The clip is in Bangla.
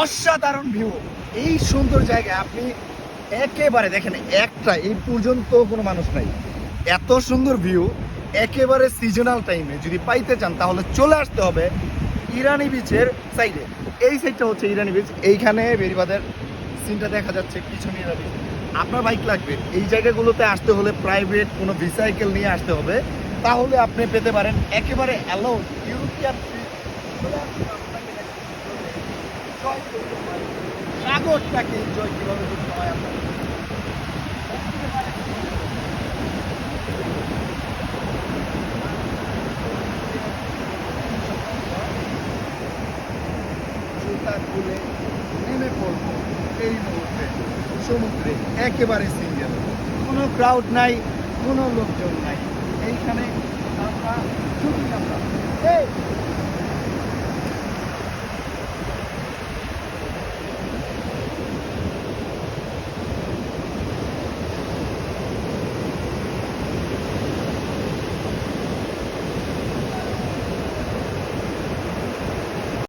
অসাধারণ ভিউ এই সুন্দর জায়গায় আপনি একেবারে দেখেন, একটা এই পর্যন্ত কোনো মানুষ নাই। এত সুন্দর ভিউ একেবারে সিজনাল টাইমে যদি পাইতে চান, তাহলে চলে আসতে হবে ইরানি বিচের সাইডে এই সাইডটা হচ্ছে ইরানি বিচ এইখানে বেরিবাদের সিনটা দেখা যাচ্ছে পিছনে ইরানি। আপনার বাইক লাগবে। এই জায়গাগুলোতে আসতে হলে প্রাইভেট কোনো ভিসাইকেল নিয়ে আসতে হবে। তাহলে আপনি পেতে পারেন একেবারে অ্যালো ইউরোপিয়ান সাগরটাকে এনজয় কীভাবে করতে হয় আপনার জুতা খুলে নেমে পড়ব এই মুহূর্তে। সমুদ্রে একেবারে সিঙ্গেল কোনো ক্রাউড নাই, কোনো লোকজন নাই।